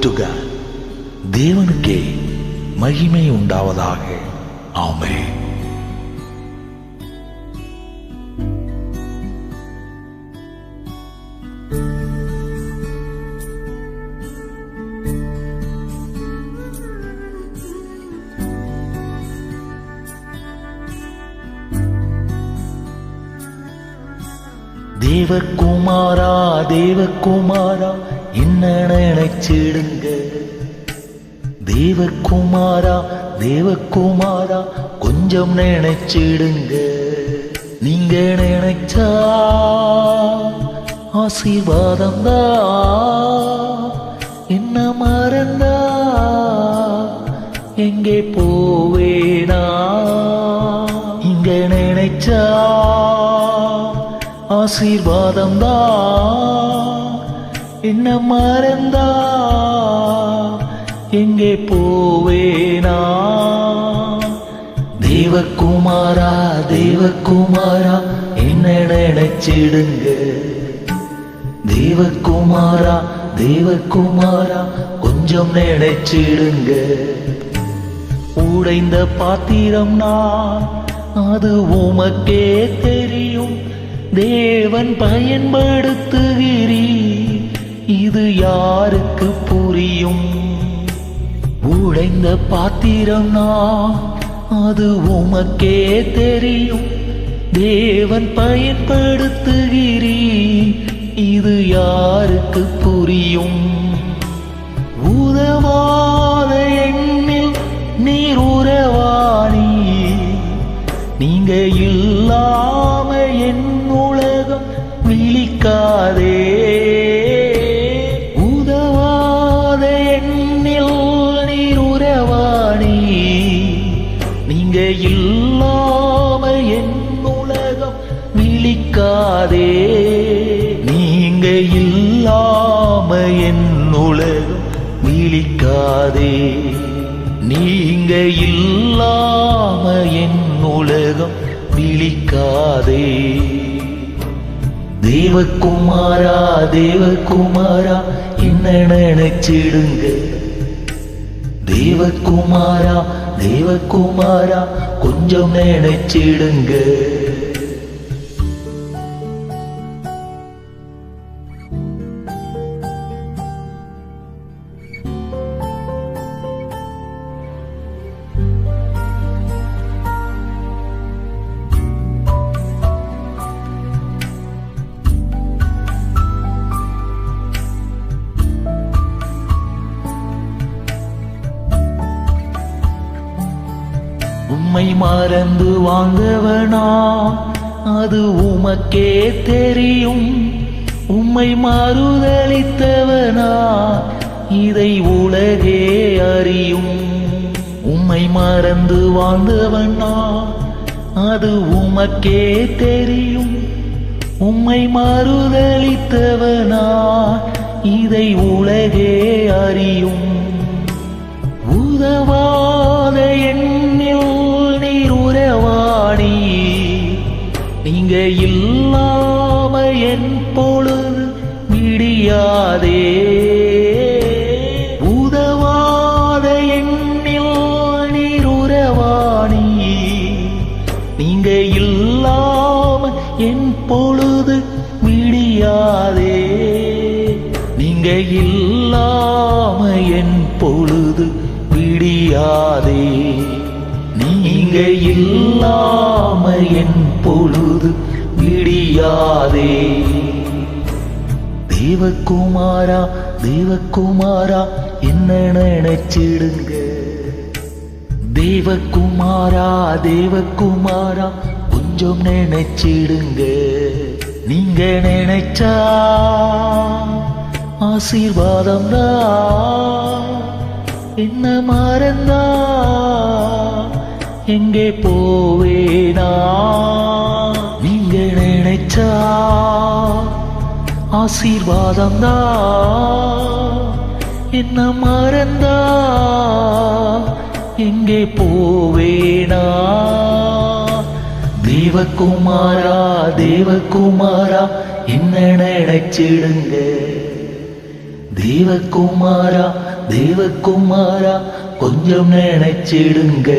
To தேவனுக்கே மகிமை உண்டாவதாக. ஆமே தேவகுமாரா தேவகுமாரா என்ன நினைச்சிடுங்க? தேவகுமாரா தேவகுமாரா கொஞ்சம் நினைச்சிடுங்க. நீங்க நினைச்சா ஆசீர்வாதம் தான் என்ன மறந்தா? எங்கே போவேனா? இங்க நினைச்சா ஆசீர்வாதம் தான் என்ன மறந்தா? எங்கே போவேனா? தேவகுமாரா தேவகுமாரா என்ன நினைச்சிடுங்க. தேவகுமாரா தேவகுமாரா கொஞ்சம் நினைச்சிடுங்க. உடைந்த பாத்திரம் நான் அது உமக்கே தெரியும். தேவன் பயன்படுத்துகிறீ இது யாருக்கு புரியும்? உடைந்த பாத்திரம் நான் அது உமக்கே தெரியும். தேவன் பயன்படுத்துகிறீ இது யாருக்கு புரியும்? இல்லாம என் உலகம் விழிக்காதே. நீங்க இல்லாம என் உலகம் விழிக்காதே. நீங்க இல்லாம என் உலகம் விழிக்காதே. தேவகுமாரா தேவகுமாரா என்ன நினைச்சிடுங்க. தேவகுமாரா தேவகுமாரா கொஞ்சம் நினைச்சிடுங்க உம்மை மறந்து வாழ்ந்தவனா? அது உமக்கே தெரியும். உம்மை மறுதளித்தவனா இதை உலகே அறியும். உம்மை மறந்து வாழ்ந்தவனா? அது உமக்கே தெரியும். உம்மை மறுதளித்தவனா இதை உலகே அறியும். என் பொழுது விடியாதே. உதவாத எண்ணில் நீர் நீங்க இல்லாம என் பொழுது விடியாதே. நீங்க இல்லாம என் பொழுது விடியாதே. நீங்க இல்லாம என் பொழுது முடியாதே. தேவகுமாரா தேவகுமாரா என்ன நினைச்சிடுங்க. தேவகுமாரா தேவகுமாரா கொஞ்சம் நினைச்சிடுங்க. நீங்க நினைச்சா ஆசீர்வாதம் தான் என்ன மறந்தா? எங்கே போவேனா? ஆசீர்வாதம் தான் என்ன மறந்தா? எங்கே போவேனா? தேவகுமாரா தேவகுமாரா என்ன நினைச்சிடுங்க? தேவகுமாரா தேவகுமாரா கொஞ்சம் நினைச்சிடுங்க.